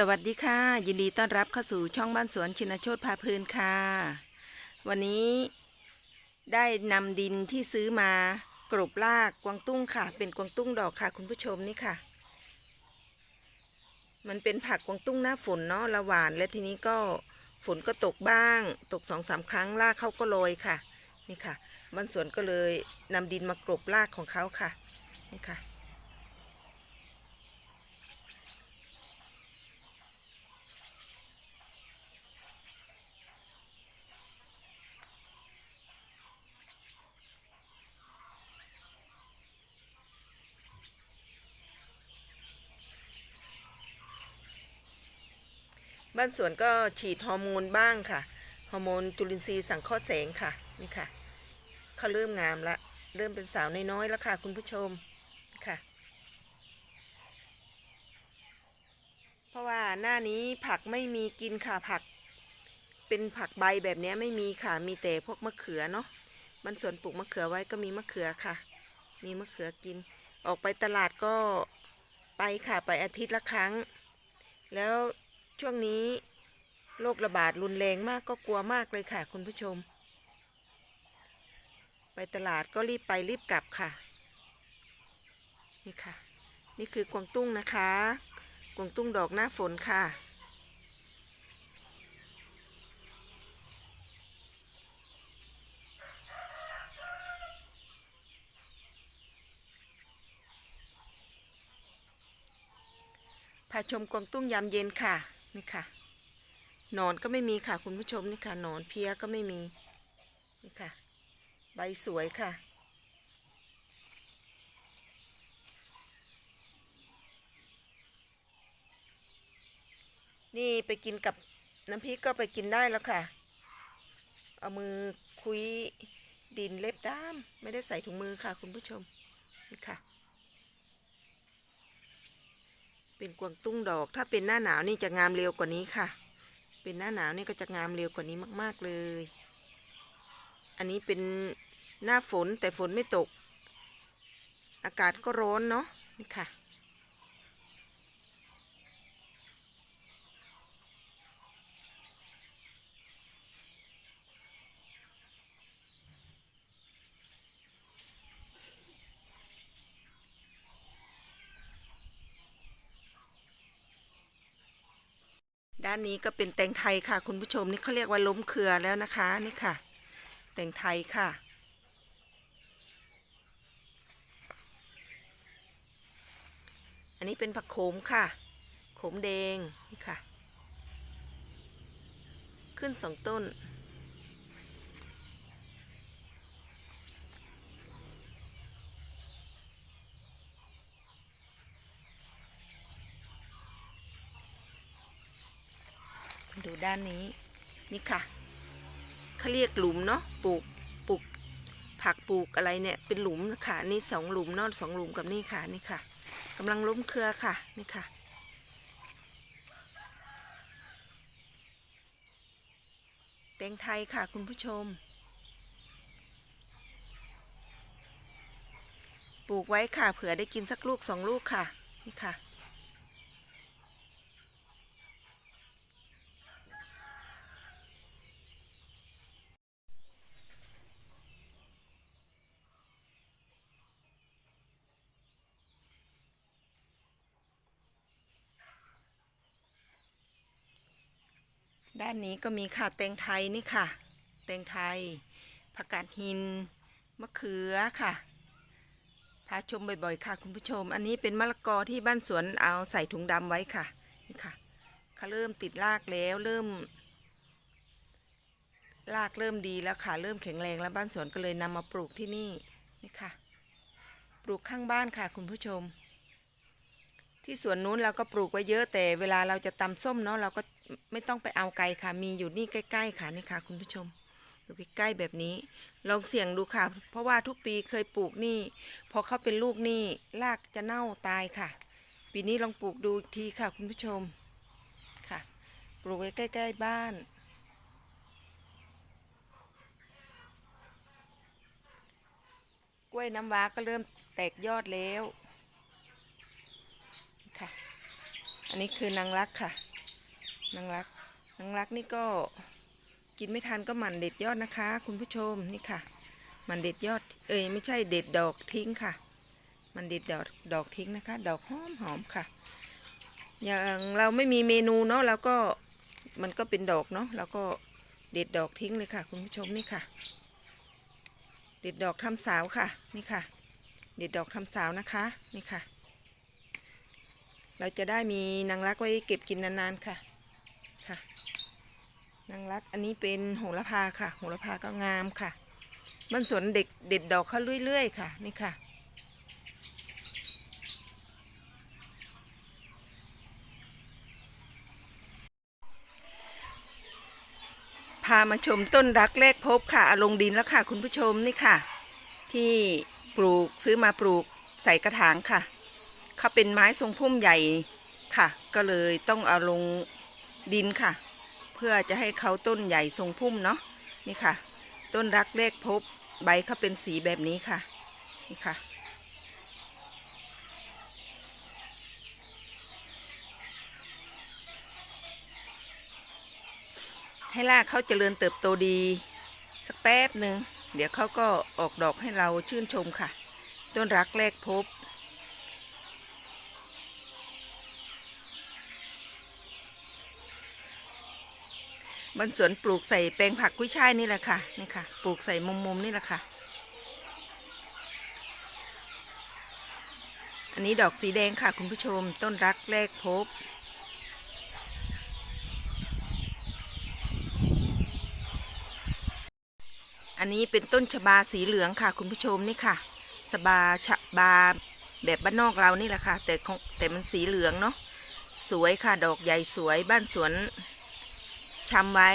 สวัสดีค่ะ ยินดีต้อนรับเข้าสู่ช่องบ้านสวนชินโชตพาเพลินค่ะ วันนี้ได้นำดินที่ซื้อมากรบลากกวางตุ้งค่ะ เป็นกวางตุ้งดอกค่ะ คุณผู้ชมนี่ค่ะ มันเป็นผักกวางตุ้งหน้าฝนเนาะละหวาน และทีนี้ก็ฝนก็ตกบ้าง ตกสองสามครั้งรากเขาก็โรยค่ะ นี่ค่ะบ้านสวนก็เลยนำดินมากรบรากของเขาค่ะ นี่ค่ะ บ้านสวนก็ฉีดฮอร์โมนบ้างค่ะ ฮอร์โมนจุลินทรีย์สังเคราะห์แสงค่ะ นี่ค่ะ เขาเริ่มงามละ เริ่มเป็นสาวน้อยๆแล้วค่ะ คุณผู้ชม ค่ะ เพราะว่าหน้านี้ผักไม่มีกินค่ะผัก เป็นผักใบแบบนี้ไม่มีค่ะ มีแต่พวกมะเขือเนาะ มันสวนปลูกมะเขือไว้ก็มีมะเขือค่ะ มีมะเขือกิน ออกไปตลาดก็ไปค่ะ ไปอาทิตย์ละครั้ง แล้ว ช่วงนี้โรคระบาดรุนแรงมากก็กลัวมากเลยค่ะ คุณผู้ชม ไปตลาดก็รีบไปรีบกลับค่ะ นี่ค่ะ นี่คือกวางตุ้งนะคะ กวางตุ้งดอกหน้าฝนค่ะ พาชมกวางตุ้งยามเย็นค่ะ นี่ค่ะหนอนก็ไม่มีค่ะ คุณผู้ชมนี่ค่ะหนอนเพี้ยก็ไม่มีนี่ค่ะ ใบสวยค่ะ นี่ไปกินกับน้ำพริกก็ไปกินได้แล้วค่ะ เอามือคุยดินเล็บด้าม ไม่ได้ใส่ถุงมือค่ะ คุณผู้ชมนี่ค่ะ เป็นกวางตุ้งดอก ถ้าเป็นหน้าหนาวนี่จะงามเร็วกว่านี้ค่ะ เป็นหน้าหนาวนี่ก็จะงามเร็วกว่านี้มาก ๆเลย อันนี้เป็นหน้าฝนแต่ฝนไม่ตก อากาศก็ร้อนเนาะนี่ค่ะ ด้านนี้ก็เป็นแตงไทยค่ะ คุณผู้ชมนี่เขาเรียกว่าล้มเครือแล้วนะคะนี่ค่ะ แตงไทยค่ะ อันนี้เป็นผักโขมค่ะ โขมแดงนี่ค่ะ ขึ้นสองต้น ดูด้านนี้ นี่ค่ะเขาเรียกหลุมเนาะปลูกปลูกผักปลูกอะไรเนี่ย เป็นหลุมค่ะ นี่สองหลุมนอะสองหลุมกับนี่ค่ะนี่ค่ะกำลังล้มเครือค่ะ นี่ค่ะ แตงไทยค่ะคุณผู้ชม ปลูกไว้ค่ะเผื่อได้กินสักลูกสองลูกค่ะ นี่ค่ะ ด้านนี้ก็มีค่ะแตงไทยนี่ค่ะ แตงไทย ผักกาดหิน มะเขือค่ะ พาชมบ่อยๆ ค่ะ คุณผู้ชม อันนี้เป็นมะละกอที่บ้านสวนเอาใส่ถุงดำไว้ค่ะ นี่ค่ะเขาเริ่มติดรากแล้วเริ่ม รากเริ่มดีแล้วค่ะ เริ่มแข็งแรงแล้วบ้านสวนก็เลยนำมาปลูกที่นี่ นี่ค่ะ ปลูกข้างบ้านค่ะ คุณผู้ชม ที่สวนนู้นเราก็ปลูกไว้เยอะแต่เวลาเราจะตำส้มเนาะเราก็ ไม่ต้องไปเอาไกลค่ะ มีอยู่นี่ใกล้ ๆ ค่ะนี่ค่ะ คุณผู้ชมอยู่ใกล้ๆแบบนี้ ลองเสี่ยงดูค่ะ เพราะว่าทุกปีเคยปลูกนี่พอเขาเป็นลูกนี่รากจะเน่าตายค่ะ ปีนี้ลองปลูกดูทีค่ะ คุณผู้ชมค่ะ ปลูกไว้ใกล้ ๆ บ้านกล้วยน้ำว้าก็เริ่มแตกยอดแล้ว ค่ะ อันนี้คือนางรักค่ะ นางรักนางรักนี่ก็กินไม่ทันก็หมั่นเด็ดยอดนะคะ คุณผู้ชมนี่ค่ะ มันเด็ดยอด เอ้ยไม่ใช่เด็ดดอกทิ้งค่ะ มันเด็ดดอกดอกทิ้งนะคะ ดอกหอมหอมค่ะ อย่างเราไม่มีเมนูเนาะเราก็มันก็เป็นดอกเนาะเราก็เด็ดดอกทิ้งเลยค่ะ คุณผู้ชมนี่ค่ะ เด็ดดอกทำสาวค่ะนี่ค่ะ เด็ดดอกทำสาวนะคะนี่ค่ะ เราจะได้มีนางรักไว้เก็บกินนานๆค่ะ ค่ะนางรัก อันนี้เป็นโหระพาค่ะ โหระพาก็งามค่ะบ้านสวนเด็กเด็ดดอกเขาเรื่อยๆค่ะ นี่ค่ะ พามาชมต้นรักแรกพบค่ะเอาลงดินแล้วค่ะ คุณผู้ชมนี่ค่ะ ที่ปลูกซื้อมาปลูกใส่กระถางค่ะเขาเป็นไม้ทรงพุ่มใหญ่ค่ะ ก็เลยต้องเอาลง ดินค่ะ เพื่อจะให้เขาต้นใหญ่ทรงพุ่มเนาะนี่ค่ะ ต้นรักแรกพบใบเขาเป็นสีแบบนี้ค่ะนี่ค่ะ ให้รากเขาเจริญเติบโตดี สักแป๊บหนึ่งเดี๋ยวเขาก็ออกดอกให้เราชื่นชมค่ะ ต้นรักแรกพบ บนสวนปลูกใส่แปลงผักกุ้ยช่ายนี่แหละค่ะนี่ค่ะ ปลูกใส่มุมๆนี่แหละค่ะ อันนี้ดอกสีแดงค่ะคุณผู้ชมต้นรักแรกพบ อันนี้เป็นต้นชบาสีเหลืองค่ะคุณผู้ชมนี่ค่ะ สบาชบาแบบบ้านนอกเรานี่แหละค่ะ แต่แต่มันสีเหลืองเนาะสวยค่ะดอกใหญ่สวยบ้านสวน ชำไว้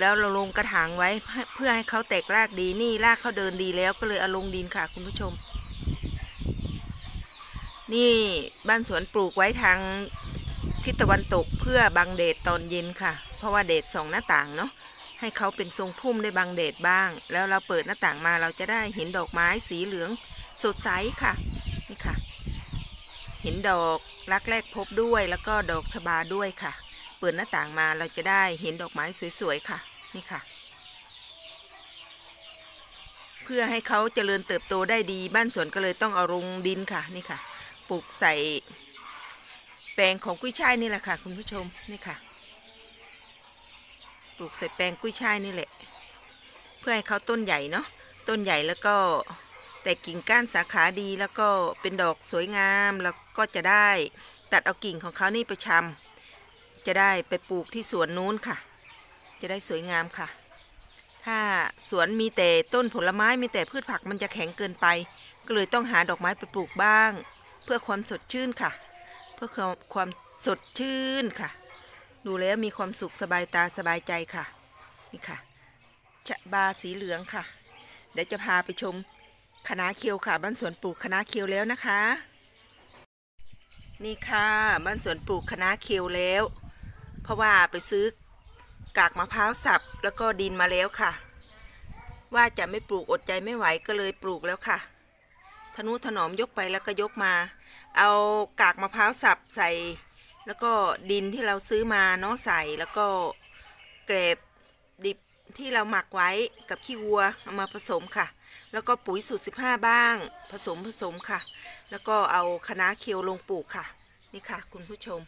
แล้วเราลงกระถางไว้เพื่อให้เขาแตกรากดีนี่รากเขาเดินดีแล้วก็เลยเอาลงดินค่ะคุณผู้ชม นี่บ้านสวนปลูกไว้ทางทิศตะวันตกเพื่อบังแดดตอนเย็นค่ะ เพราะว่าแดดสองหน้าต่างเนาะให้เขาเป็นทรงพุ่มได้บังแดดบ้าง แล้วเราเปิดหน้าต่างมาเราจะได้เห็นดอกไม้สีเหลืองสดใสค่ะนี่ค่ะ เห็นดอกรักแรกพบด้วยแล้วก็ดอกชบาด้วยค่ะ เปิดหน้าต่างมาเราจะได้เห็นดอกไม้สวยๆค่ะ นี่ค่ะ เพื่อให้เขาเจริญเติบโตได้ดีบ้านสวนก็เลยต้องเอาลงดินค่ะนี่ค่ะ ปลูกใส่ แปลงของกุ้ยช่ายนี่แหละค่ะ คุณผู้ชมนี่ค่ะ ปลูกใส่แปลงกุ้ยช่ายนี่แหละ เพื่อให้เขาต้นใหญ่เนาะต้นใหญ่แล้วก็แต่กิ่งก้านสาขาดีแล้วก็เป็นดอกสวยงามแล้วก็จะได้ตัดเอากิ่งของเขานี่ไปชำ จะได้ไปปลูกที่สวนนู้นค่ะ จะได้สวยงามค่ะ ถ้าสวนมีแต่ต้นผลไม้มีแต่พืชผักมันจะแข็งเกินไป ก็เลยต้องหาดอกไม้ไปปลูกบ้าง เพื่อความสดชื่นค่ะ เพื่อความความสดชื่นค่ะ ดูแล้วมีความสุขสบายตาสบายใจค่ะ นี่ค่ะชะบาสีเหลืองค่ะ เดี๋ยวจะพาไปชมคณะเคียวค่ะ บ้านสวนปลูกคณะเคียวแล้วนะคะ นี่ค่ะ บ้านสวนปลูกคณะเคียวแล้ว เพราะว่าไปซื้อกากมะพร้าวสับแล้วก็ดินมาแล้วค่ะ ว่าจะไม่ปลูกอดใจไม่ไหวก็เลยปลูกแล้วค่ะ ทนุถนอมยกไปแล้วก็ยกมา เอากากมะพร้าวสับใส่ แล้วก็ดินที่เราซื้อมาเนาะใส่แล้วก็เกรบดิบที่เราหมักไว้กับขี้วัวเอามาผสมค่ะ แล้วก็ปุ๋ยสูตร15 บ้าง ผสมผสมค่ะ แล้วก็เอาคะน้าเคียวลงปลูกค่ะ นี่ค่ะ คุณผู้ชม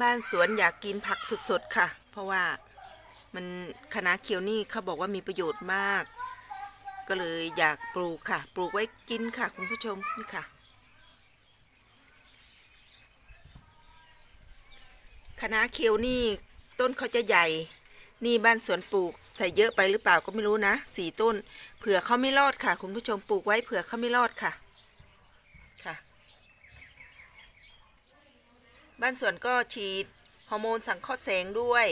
บ้านสวนอยากกินผักสดๆค่ะ เพราะว่ามันคะน้าเคียวนี่เขาบอกว่ามีประโยชน์มาก ก็เลยอยากปลูกค่ะ ปลูกไว้กินค่ะ คุณผู้ชมนี่ค่ะคณะเคียวนี่ต้นเขาจะใหญ่ นี่บ้านสวนปลูกใส่เยอะไปหรือเปล่าก็ไม่รู้นะสี่ต้น เผื่อเขาไม่รอดค่ะ คุณผู้ชมปลูกไว้เผื่อเขาไม่รอดค่ะ บ้านสวนก็ฉีดฮอร์โมนสังเคราะห์แสงด้วย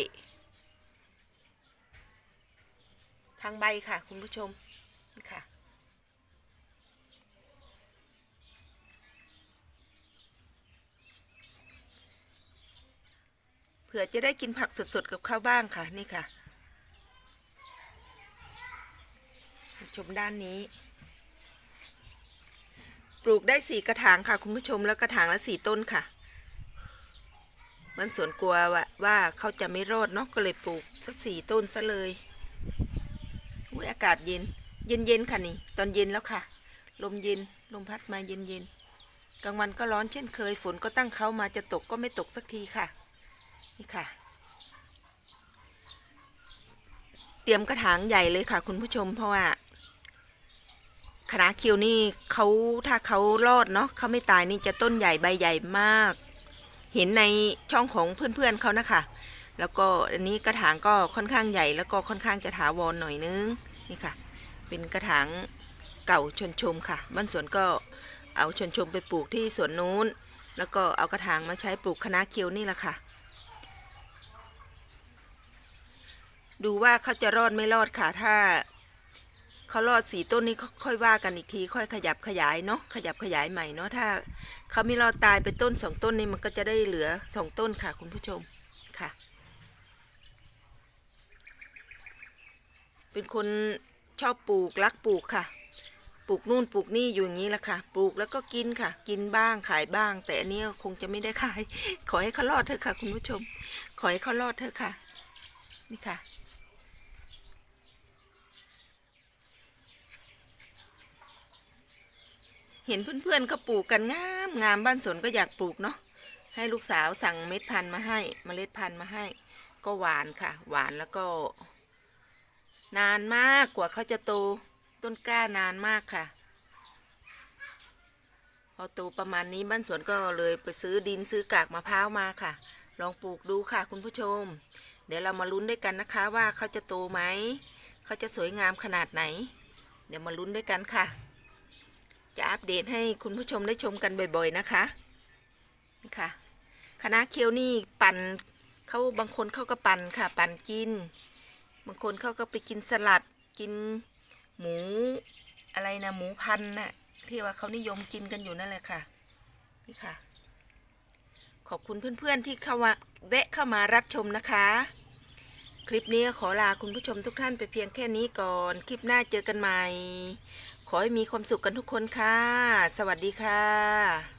ทางใบค่ะ คุณผู้ชมนี่ค่ะ เผื่อจะได้กินผักสดๆ กับข้าวบ้างค่ะ นี่ค่ะ ชมด้านนี้ ปลูกได้สี่กระถางค่ะ คุณผู้ชมแล้วกระถางละสี่ต้นค่ะ บ้านสวนกลัวว่าว่าเขาจะไม่รอดเนาะก็เลยปลูกสักสี่ต้นซะเลยอุ้ยอากาศเย็น เย็นเย็นๆค่ะนี่ ตอนเย็นแล้วค่ะ ลมเย็นลมพัดมาเย็นเย็นๆกลางวันก็ร้อนเช่นเคย ฝนก็ตั้งเขามาจะตกก็ไม่ตกสักทีค่ะ นี่ค่ะ เตรียมกระถางใหญ่เลยค่ะ คุณผู้ชมเพราะว่าคณะคิวนี่เขาถ้าเขารอดเนาะเขาไม่ตายนี่จะต้นใหญ่ใบใหญ่มาก เห็นในช่องของเพื่อนๆเขานะคะ แล้วก็อันนี้กระถางก็ค่อนข้างใหญ่แล้วก็ค่อนข้างจะถาวรหน่อยนึงนี่ค่ะ เป็นกระถางเก่าชนชมค่ะบ้านสวนก็เอาชนชมไปปลูกที่สวนนู้น แล้วก็เอากระถางมาใช้ปลูกคณะเคียวนี่แหละค่ะ ดูว่าเขาจะรอดไม่รอดค่ะถ้า เขารอดสีต้นนี้ค่อยว่ากันอีกที ค่อยขยับขยายเนาะขยับขยายใหม่เนาะถ้าเขาไม่รอดตายไปต้นสองต้นนี้มันก็จะได้เหลือสองต้นค่ะ คุณผู้ชมค่ะ เป็นคนชอบปลูกรักปลูกค่ะ ปลูกนู่นปลูกนี่อยู่อย่างนี้แหละค่ะ ปลูกแล้วก็กินค่ะ กินบ้างขายบ้าง แต่อันนี้คงจะไม่ได้ขาย ขอให้เขารอดเถอะค่ะ คุณผู้ชม ขอให้เขารอดเถอะค่ะ นี่ค่ะ เห็นเพื่อนๆก็ปลูกกันงามงามบ้านสวนก็อยากปลูกเนาะให้ลูกสาวสั่งเม็ดพันธุ์มาให้เมล็ดพันธุ์มาให้ ก็หวานค่ะ หวานแล้วก็ นานมากกว่าเขาจะโตต้นกล้านานมากค่ะ พอโตประมาณนี้บ้านสวนก็เลยไปซื้อดินซื้อกากมะพร้าวมาค่ะ ลองปลูกดูค่ะ คุณผู้ชม เดี๋ยวเรามาลุ้นด้วยกันนะคะ ว่าเขาจะโตไหมเขาจะสวยงามขนาดไหน เดี๋ยวมาลุ้นด้วยกันค่ะ จะอัปเดตให้คุณผู้ชมได้ชมกันบ่อย ๆนะคะนี่ค่ะคณะเคียวนี่ปั่นเขาบางคนเขาก็ปั่นค่ะ ปั่นกิน บางคนเขาก็ไปกินสลัดกินหมูอะไรนะหมูพันธุ์น่ะที่ว่าเขานิยมกินกันอยู่นั่นแหละค่ะนี่ค่ะ ขอบคุณเพื่อนๆที่เข้ามาแวะเข้ามารับชมนะคะ คลิปนี้ขอลาคุณผู้ชมทุกท่านไปเพียงแค่นี้ก่อน คลิปหน้าเจอกันใหม่ ขอให้มีความสุขกันทุกคนค่ะ สวัสดีค่ะ